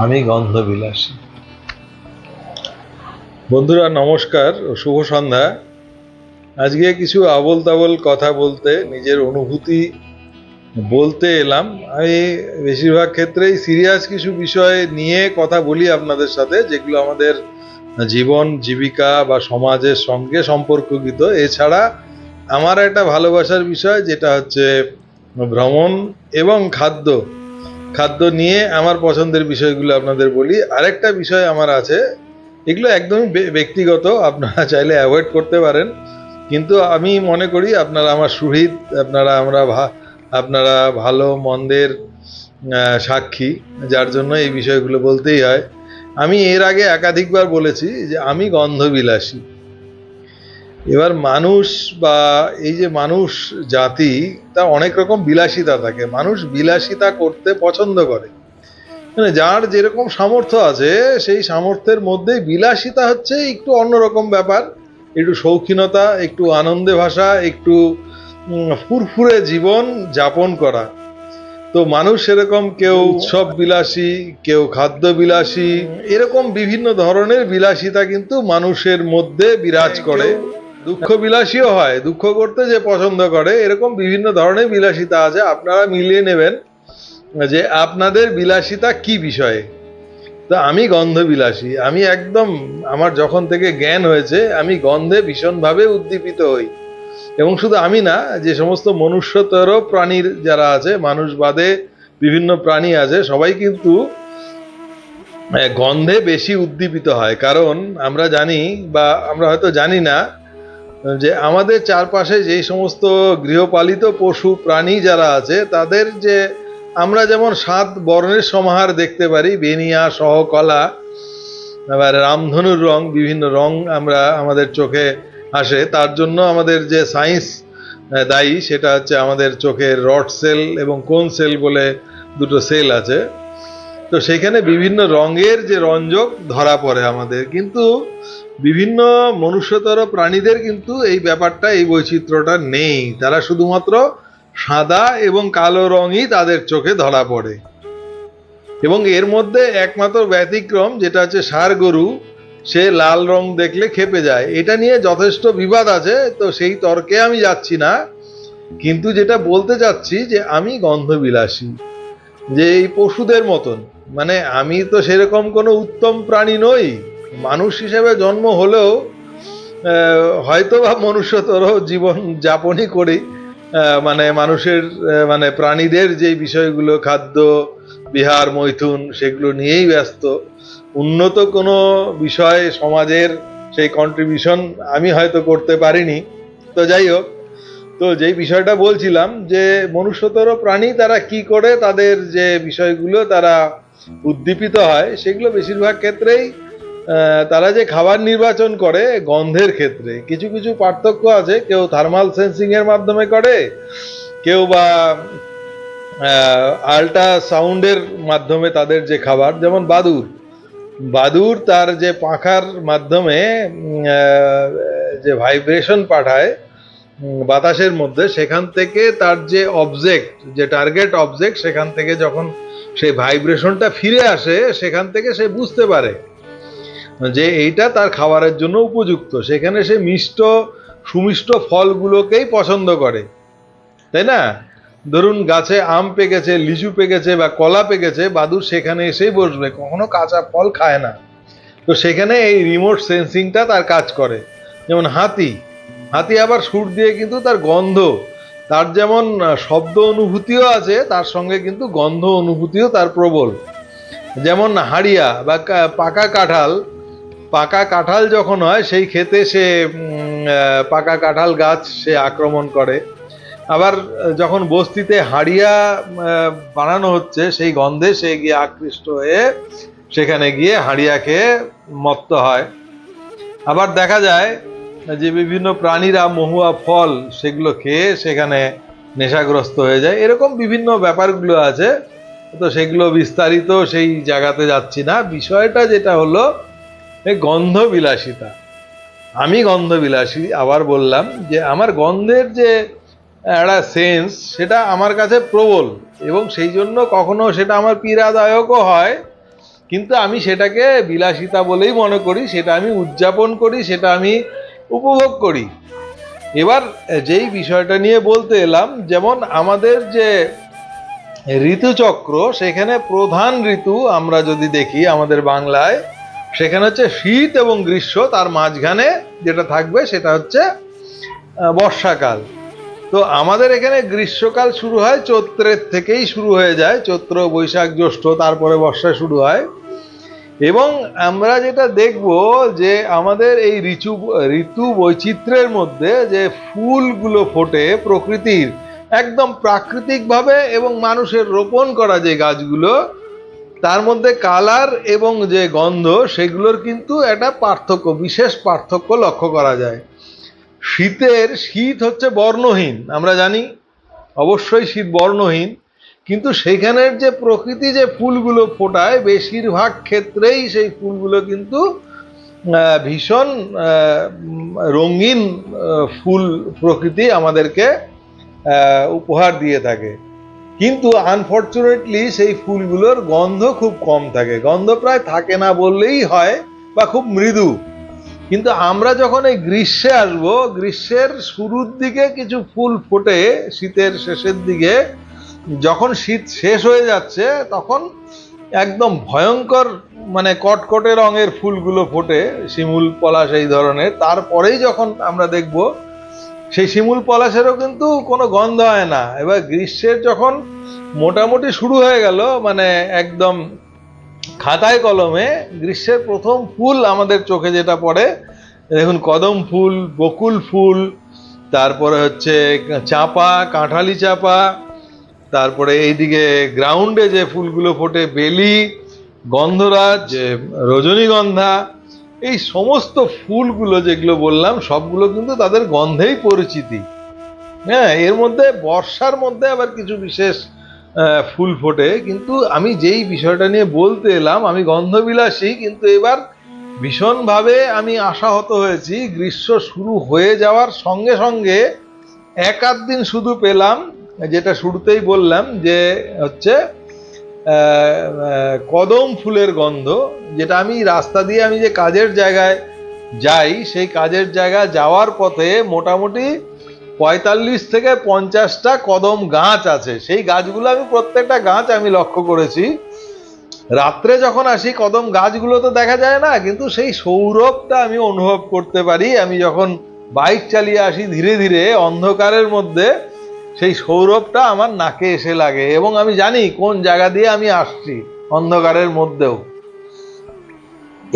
আমি গন্ধবিলাসী। বন্ধুরা, নমস্কার শুভ সন্ধ্যা। আজকে কিছু আবল তাবল কথা বলতে, নিজের অনুভূতি বলতে এলাম। আমি বেশিরভাগ ক্ষেত্রেই সিরিয়াস কিছু বিষয় নিয়ে কথা বলি আপনাদের সাথে, যেগুলো আমাদের জীবন, জীবিকা বা সমাজের সঙ্গে সম্পর্ককৃত। এছাড়া আমার একটা ভালোবাসার বিষয়, যেটা হচ্ছে ভ্রমণ এবং খাদ্য। খাদ্য নিয়ে আমার পছন্দের বিষয়গুলো আপনাদের বলি। আরেকটা বিষয় আমার আছে, এগুলো একদমই ব্যক্তিগত, আপনারা চাইলে অ্যাভয়েড করতে পারেন। কিন্তু আমি মনে করি আপনারা আমার সুহৃদ, আপনারা আমরা আপনারা ভালো, মন্দের সাক্ষী, যার জন্য এই বিষয়গুলো বলতেই হয়। আমি এর আগে একাধিকবার বলেছি যে আমি গন্ধবিলাসী। এবার মানুষ বা এই যে মানুষ জাতি তা অনেক রকম বিলাসিতা থাকে। মানুষ বিলাসিতা করতে পছন্দ করে। মানে যার যেরকম সামর্থ্য আছে সেই সামর্থ্যের মধ্যে বিলাসিতা হচ্ছে একটু অন্যরকম ব্যাপার। একটু শৌখিনতা একটু আনন্দে ভাষা একটু ফুরফুরে জীবন যাপন করা। তো মানুষ সেরকম কেউ উৎসব বিলাসী কেউ খাদ্য বিলাসী এরকম বিভিন্ন ধরনের বিলাসিতা কিন্তু মানুষের মধ্যে বিরাজ করে। দুঃখ বিলাসীও হয়, দুঃখ করতে যে পছন্দ করে, এরকম বিভিন্ন ধরনের বিলাসিতা আছে, আপনারা মিলিয়ে নেবেন যে আপনাদের বিলাসিতা কি বিষয়ে। তো আমি গন্ধ বিলাসী আমি একদম, আমার যখন থেকে জ্ঞান হয়েছে, আমি গন্ধে ভীষণভাবে উদ্দীপিত হই। এবং শুধু আমি না, যে সমস্ত মনুষ্যতর প্রাণীর যারা আছে, মানুষ বাদে বিভিন্ন প্রাণী আছে, সবাই কিন্তু গন্ধে বেশি উদ্দীপিত হয়। কারণ আমরা জানি বা আমরা হয়তো জানি না যে আমাদের চারপাশে যেই সমস্ত গৃহপালিত পশু প্রাণী যারা আছে, তাদের যে আমরা যেমন সাত বর্ণের সমাহার দেখতে পারি, বেনিয়া, সহকলা আবার রামধনুর রং, বিভিন্ন রং আমরা আমাদের চোখে আসে। তার জন্য আমাদের যে সায়েন্স দায়ী, সেটা হচ্ছে আমাদের চোখের রড সেল এবং কোন সেল বলে দুটো সেল আছে। তো সেখানে বিভিন্ন রঙের যে রঞ্জক ধরা পড়ে আমাদের। কিন্তু বিভিন্ন মনুষ্যতর প্রাণীদের কিন্তু এই ব্যাপারটা, এই বৈচিত্র্যটা নেই। তারা শুধুমাত্র সাদা এবং কালো রঙই তাদের চোখে ধরা পড়ে। এবং এর মধ্যে একমাত্র ব্যতিক্রম, যেটা হচ্ছে ষাঁড় গরু, সে লাল রং দেখলে খেপে যায়। এটা নিয়ে যথেষ্ট বিবাদ আছে, তো সেই তর্কে আমি যাচ্ছি না। কিন্তু যেটা বলতে চাচ্ছি যে আমি গন্ধবিলাসী, যে এই পশুদের মতন। মানে আমি তো সেরকম কোনো উত্তম প্রাণী নই। মানুষ হিসেবে জন্ম হলেও হয়তো বা মনুষ্যতর জীবন যাপনই করি। মানে মানুষের মানে প্রাণীদের যে বিষয়গুলো, খাদ্য, বিহার, মৈথুন, সেগুলো নিয়েই ব্যস্ত। উন্নত কোনো বিষয় সমাজের সেই কন্ট্রিবিউশন আমি হয়তো করতে পারিনি। তো যাই হোক, তো যেই বিষয়টা বলছিলাম যে মনুষ্যতর প্রাণী তারা কি করে, তাদের যে বিষয়গুলো তারা উদ্দীপিত হয়, সেগুলো বেশিরভাগ ক্ষেত্রেই তারা যে খাবার নির্বাচন করে গন্ধের ক্ষেত্রে, কিছু কিছু পার্থক্য আছে। কেউ থার্মাল সেন্সিং এর মাধ্যমে করে, কেউ বা আল্ট্রা সাউন্ডের মাধ্যমে তাদের যে খাবার, যেমন বাদুর। বাদুর তার যে পাখার মাধ্যমে যে ভাইব্রেশন পাঠায় বাতাসের মধ্যে, সেখান থেকে তার যে অবজেক্ট যে টার্গেট অবজেক্ট সেখান থেকে যখন সেই ভাইব্রেশনটা ফিরে আসে, সেখান থেকে সে বুঝতে পারে। যে এইটা তার খাবারের জন্য উপযুক্ত। সেখানে সে মিষ্ট, সুমিষ্ট ফলগুলোকেই পছন্দ করে। তাই না? ধরুন গাছে আম পেকেছে, লিচু পেকেছে বা কলা পেকেছে বাদুর সেখানে এসেই বসবে। কখনো কাঁচা ফল খায় না। তো সেখানে এই রিমোট সেন্সিংটা তার কাজ করে। যেমন হাতি। হাতি আবার সুর দিয়ে কিন্তু তার গন্ধ, তার যেমন শব্দ অনুভূতিও আছে, তার সঙ্গে কিন্তু গন্ধ অনুভূতিও তার প্রবল। যেমন হাড়িয়া বা পাকা কাঁঠাল পাকা কাঁঠাল যখন হয়, সেই ক্ষেতে সে পাকা কাঁঠাল গাছ সে আক্রমণ করে। আবার যখন বস্তিতে হাড়িয়া বানানো হচ্ছে, সেই গন্ধে সে গিয়ে আকৃষ্ট হয়ে সেখানে গিয়ে হাড়িয়া খেয়ে মত্ত হয়। আবার দেখা যায় যে বিভিন্ন প্রাণীরা মহুয়া ফল সেগুলো খেয়ে সেখানে নেশাগ্রস্ত হয়ে যায়। এরকম বিভিন্ন ব্যাপারগুলো আছে। তো সেগুলো বিস্তারিত সেই জায়গাতে যাচ্ছি না। বিষয়টা যেটা হলো এই গন্ধ বিলাসিতা আমি গন্ধ বিলাসী আবার বললাম যে আমার গন্ধের যে, একটা সেন্স সেটা আমার কাছে প্রবল, এবং সেই জন্য কখনো সেটা আমার পীড়াদায়কও হয়, কিন্তু আমি সেটাকে বিলাসিতা বলেই মনে করি, সেটা আমি উদযাপন করি, সেটা আমি উপভোগ করি। এবার যেই বিষয়টা নিয়ে বলতে এলাম, যেমন আমাদের যে ঋতুচক্র, সেখানে প্রধান ঋতু আমরা যদি দেখি আমাদের বাংলায় সেখানে হচ্ছে শীত এবং গ্রীষ্ম, তার মাঝখানে যেটা থাকবে সেটা হচ্ছে বর্ষাকাল। তো আমাদের এখানে গ্রীষ্মকাল শুরু হয় চৈত্রের থেকেই শুরু হয়ে যায়, চৈত্র, বৈশাখ, জ্যৈষ্ঠ, তারপরে বর্ষা শুরু হয়। এবং আমরা যেটা দেখব যে আমাদের এই ঋতু ঋতু বৈচিত্র্যের মধ্যে যে ফুলগুলো ফোটে প্রকৃতির, একদম প্রাকৃতিকভাবে এবং মানুষের রোপণ করা যে গাছগুলো তার মধ্যে কালার এবং যে গন্ধ, সেগুলোর কিন্তু একটা পার্থক্য, বিশেষ পার্থক্য লক্ষ্য করা যায়। শীতের, শীত হচ্ছে বর্ণহীন, আমরা জানি, অবশ্যই শীত বর্ণহীন, কিন্তু সেইখানের যে প্রকৃতি যে ফুলগুলো ফোটায়, বেশিরভাগ ক্ষেত্রেই সেই ফুলগুলো কিন্তু ভীষণ রঙিন ফুল প্রকৃতি আমাদেরকে উপহার দিয়ে থাকে। কিন্তু আনফর্চুনেটলি সেই ফুলগুলোর গন্ধ খুব কম থাকে। গন্ধ প্রায় থাকে না বললেই হয় বা খুব মৃদু। কিন্তু আমরা যখন এই গ্রীষ্মে আসব, গ্রীষ্মের শুরুর দিকে কিছু ফুল ফোটে শীতের শেষের দিকে। যখন শীত শেষ হয়ে যাচ্ছে, তখন একদম ভয়ঙ্কর মানে কটকটে রঙের ফুলগুলো ফোটে, শিমুল, পলাশ এই ধরনের। তারপরেই যখন আমরা দেখব সেই শিমুল পলাশেরও কিন্তু কোনো গন্ধ হয় না। এবার গ্রীষ্মের যখন মোটামুটি শুরু হয়ে গেল মানে একদম খাতায় কলমে গ্রীষ্মের প্রথম ফুল আমাদের চোখে যেটা পড়ে, দেখুন কদম ফুল, বকুল ফুল, তারপরে হচ্ছে চাপা, কাঁঠালি চাপা, তারপরে এইদিকে গ্রাউন্ডে যে ফুলগুলো ফোটে, বেলি, গন্ধরাজ, রজনীগন্ধা এই সমস্ত ফুলগুলো যেগুলো বললাম, সবগুলো কিন্তু তাদের গন্ধেই পরিচিতি। হ্যাঁ এর মধ্যে বর্ষার মধ্যে আবার কিছু বিশেষ ফুল ফোটে, কিন্তু আমি যেই বিষয়টা নিয়ে বলতে এলাম, আমি গন্ধবিলাসী, কিন্তু এবার ভীষণভাবে আমি আশাহত হয়েছি, গ্রীষ্ম শুরু হয়ে যাওয়ার সঙ্গে সঙ্গে এক আধ দিন শুধু পেলাম, যেটা শুরুতেই বললাম যে হচ্ছে কদম ফুলের গন্ধ, যেটা আমি রাস্তা দিয়ে আমি যে কাজের জায়গায় যাই, সেই কাজের জায়গায় যাওয়ার পথে মোটামুটি পঁয়তাল্লিশ থেকে পঞ্চাশটা কদম গাছ আছে। সেই গাছগুলো আমি প্রত্যেকটা গাছ আমি লক্ষ্য করেছি। রাত্রে যখন আসি, কদম গাছগুলো তো দেখা যায় না, কিন্তু সেই সৌরভটা আমি অনুভব করতে পারি। আমি যখন বাইক চালিয়ে আসি, ধীরে ধীরে অন্ধকারের মধ্যে সেই সৌরভটা আমার নাকে এসে লাগে এবং আমি জানি কোন জায়গা দিয়ে আমি আসছি অন্ধকারের মধ্যেও।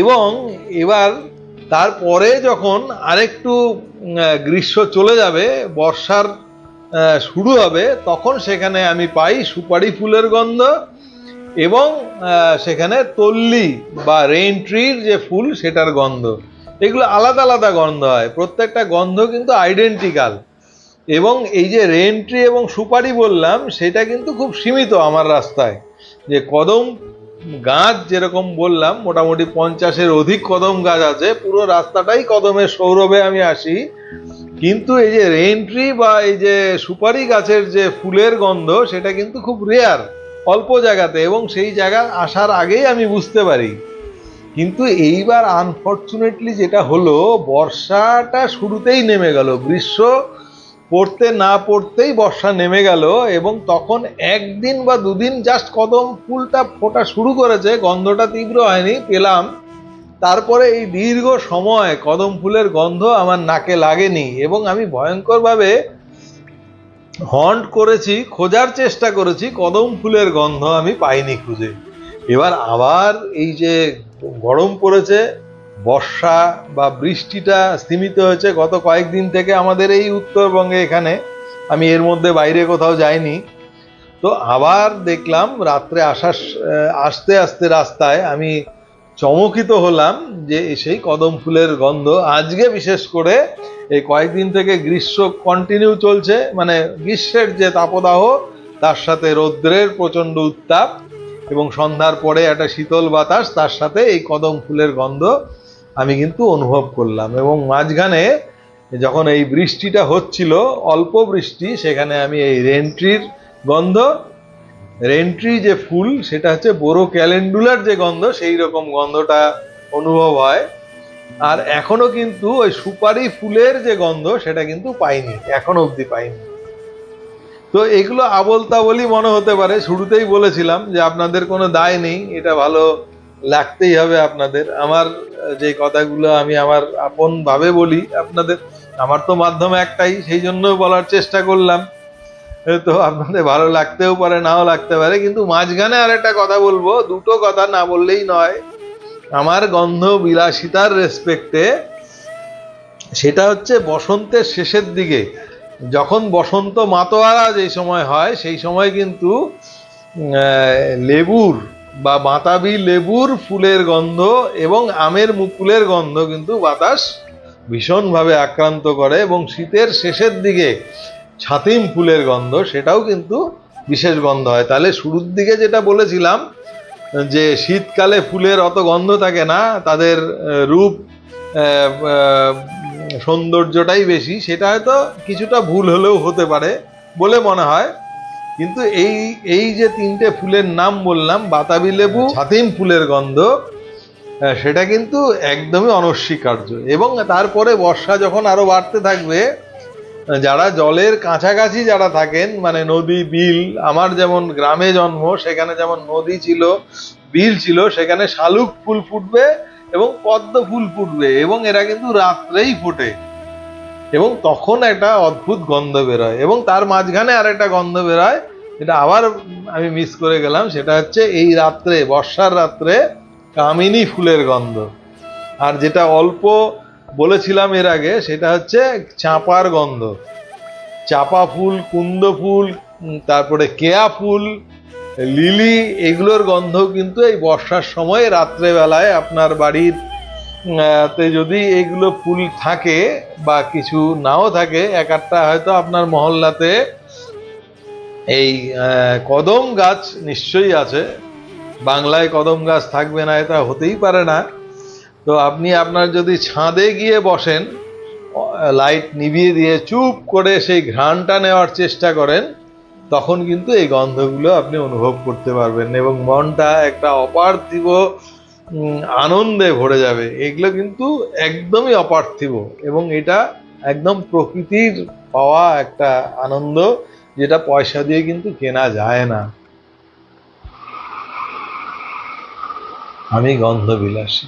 এবং এবার তারপরে যখন আরেকটু গ্রীষ্ম চলে যাবে, বর্ষার শুরু হবে, তখন সেখানে আমি পাই সুপারি ফুলের গন্ধ এবং সেখানে তল্লি বা রেইন ট্রির যে ফুল সেটার গন্ধ। এগুলো আলাদা আলাদা গন্ধ হয়। প্রত্যেকটা গন্ধ কিন্তু আইডেন্টিক্যাল এবং এই যে রেইন ট্রি এবং সুপারি বললাম, সেটা কিন্তু খুব সীমিত আমার রাস্তায়। যে কদম গাছ যেরকম বললাম, মোটামুটি পঞ্চাশের অধিক কদম গাছ আছে, পুরো রাস্তাটাই কদমের সৌরভে আমি আসি। কিন্তু এই যে রেইন ট্রি বা এই যে সুপারি গাছের যে ফুলের গন্ধ, সেটা কিন্তু খুব রেয়ার অল্প জায়গাতে এবং সেই জায়গা আসার আগেই আমি বুঝতে পারি। কিন্তু এইবার আনফর্চুনেটলি যেটা হলো, বর্ষাটা শুরুতেই নেমে গেল। গ্রীষ্ম পড়তে না পড়তেই বর্ষা নেমে গেল এবং তখন একদিন বা দুদিন জাস্ট কদম ফুলটা ফোটা শুরু করেছে, গন্ধটা তীব্র হয়নি, পেলাম। তারপরে এই দীর্ঘ সময় কদম ফুলের গন্ধ আমার নাকে লাগেনি এবং আমি ভয়ঙ্করভাবে হন্ট করেছি, খোঁজার চেষ্টা করেছি, কদম ফুলের গন্ধ আমি পাইনি খুঁজে। এবার আবার এই যে গরম পড়েছে বর্ষা বা বৃষ্টিটা স্তীমিত হয়েছে গত কয়েকদিন থেকে আমাদের এই উত্তরবঙ্গে এখানে। আমি এর মধ্যে বাইরে কোথাও যাইনি। তো আবার দেখলাম রাত্রে আসার আসতে আসতে রাস্তায় আমি চমকিত হলাম যে সেই কদম ফুলের গন্ধ। আজকে বিশেষ করে এই কয়েকদিন থেকে গ্রীষ্ম কন্টিনিউ চলছে মানে গ্রীষ্মের যে তাপদাহ, তার সাথে রৌদ্রের প্রচণ্ড উত্তাপ এবং সন্ধ্যার পরে একটা শীতল বাতাস, তার সাথে এই কদম ফুলের গন্ধ। আমি কিন্তু অনুভব করলাম এবং মাঝখানে যখন এই বৃষ্টিটা হচ্ছিল, অল্প বৃষ্টি, সেখানে আমি এই রেন্ট্রির গন্ধ, রেন্ট্রি যে ফুল, সেটা হচ্ছে বোরো ক্যালেন্ডুলার যে গন্ধ, সেই রকম গন্ধটা অনুভব হয়। আর এখনও কিন্তু ওই সুপারি ফুলের যে গন্ধ, সেটা কিন্তু পাইনি, এখনও অবধি পাইনি। তো এগুলো আবল তাবলই মনে হতে পারে, শুরুতেই বলেছিলাম যে আপনাদের কোনো দায় নেই, এটা ভালো লাগতেই হবে আপনাদের। আমার যে কথাগুলো আমি আমার আপন ভাবে বলি, আপনাদের, আমার তো মাধ্যম একটাই, সেই জন্য বলার চেষ্টা করলাম। তো আপনাদের ভালো লাগতেও পারে, নাও লাগতে পারে, কিন্তু মাঝখানে আর একটা কথা বলব, দুটো কথা না বললেই নয়। আমার গন্ধ বিলাসিতার রেসপেক্টে সেটা হচ্ছে বসন্তের শেষের দিকে। যখন বসন্ত মাতোয়ারা যে সময় হয়, সেই সময় কিন্তু লেবুর বা বাতাবি লেবুর ফুলের গন্ধ এবং আমের মুকুলের গন্ধ কিন্তু বাতাস ভীষণভাবে আক্রান্ত করে এবং শীতের শেষের দিকে ছাতিম ফুলের গন্ধ, সেটাও কিন্তু বিশেষ গন্ধ হয়। তাহলে শুরুর দিকে যেটা বলেছিলাম, যে শীতকালে ফুলের অত গন্ধ থাকে না, তাদের রূপ সৌন্দর্যটাই বেশি, সেটা হয়তো কিছুটা ভুল হলেও হতে পারে বলে মনে হয়। কিন্তু এই এই যে তিনটে ফুলের নাম বললাম বাতাবি লেবু ছাতিম ফুলের গন্ধ সেটা কিন্তু একদমই অনস্বীকার্য। এবং তারপরে বর্ষা যখন আরও বাড়তে থাকবে যারা জলের কাছাকাছি যারা থাকেন মানে নদী বিল আমার যেমন গ্রামে জন্ম সেখানে যেমন নদী ছিল বিল ছিল সেখানে শালুক ফুল ফুটবে এবং পদ্ম ফুল ফুটবে এবং এরা কিন্তু রাত্রেই ফোটে। এবং তখন একটা অদ্ভুত গন্ধ বেরোয় এবং তার মাঝখানে আর একটা গন্ধ বেরোয়, যেটা আবার আমি মিস করে গেলাম, সেটা হচ্ছে এই রাত্রে, বর্ষার রাত্রে কামিনী ফুলের গন্ধ। আর যেটা অল্প বলেছিলাম এর আগে, সেটা হচ্ছে চাঁপার গন্ধ। চাপা ফুল, কুন্দ ফুল তারপরে কেয়া ফুল, লিলি, এগুলোর গন্ধ কিন্তু এই বর্ষার সময় রাত্রেবেলায় আপনার বাড়ির তে যদি এগুলো ফুল থাকে বা কিছু নাও থাকে, এক একটা হয়তো আপনার মহল্লাতে এই কদম গাছ নিশ্চয়ই আছে। বাংলায় কদম গাছ থাকবে না, এটা হতেই পারে না। তো আপনি আপনার যদি ছাদে গিয়ে বসেন লাইট নিভিয়ে দিয়ে চুপ করে সেই ঘ্রাণটা নেওয়ার চেষ্টা করেন, তখন কিন্তু এই গন্ধগুলো আপনি অনুভব করতে পারবেন এবং মনটা একটা অপার্থিব আনন্দে ভরে যাবে। এগুলো কিন্তু একদমই অপার্থিব এবং এটা একদম প্রকৃতির পাওয়া একটা আনন্দ যেটা পয়সা দিয়ে কিন্তু কেনা যায় না। আমি গন্ধ বিলাসী।